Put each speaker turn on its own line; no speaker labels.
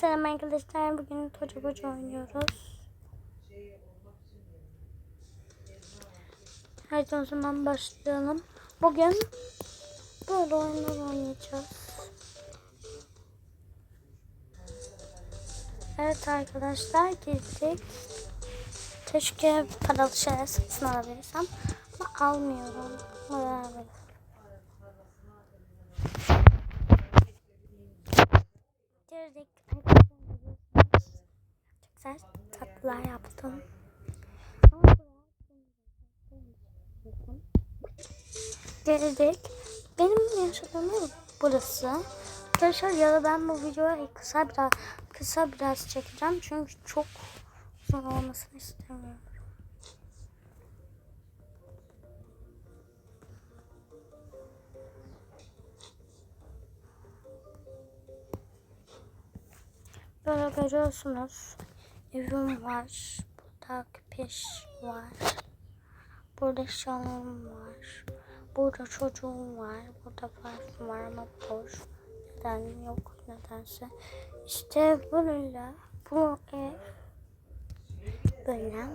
Selam arkadaşlar. Bugün Toca Boca oynuyoruz. Hadi o zaman başlayalım. Bugün böyle oyunlar oynayacağız. Evet arkadaşlar girdik. Keşke paralı şeyler satın alabilsem. Ama almıyorum. Beraber. Girdik. Çok güzel tatlılar yaptım. Girdik. Benim yaşadığım burası. Arkadaşlar ya da ben bu videoyu kısa biraz kısa biraz çekeceğim çünkü çok uzun olmasını istemiyorum. Böyle görüyorsunuz. Evim var. Burada köpeş var. Burada şalım var. Burada çocuğum var. Burada parfüm var ama boş. Neden yok nedense. İşte böyle bu ev böyle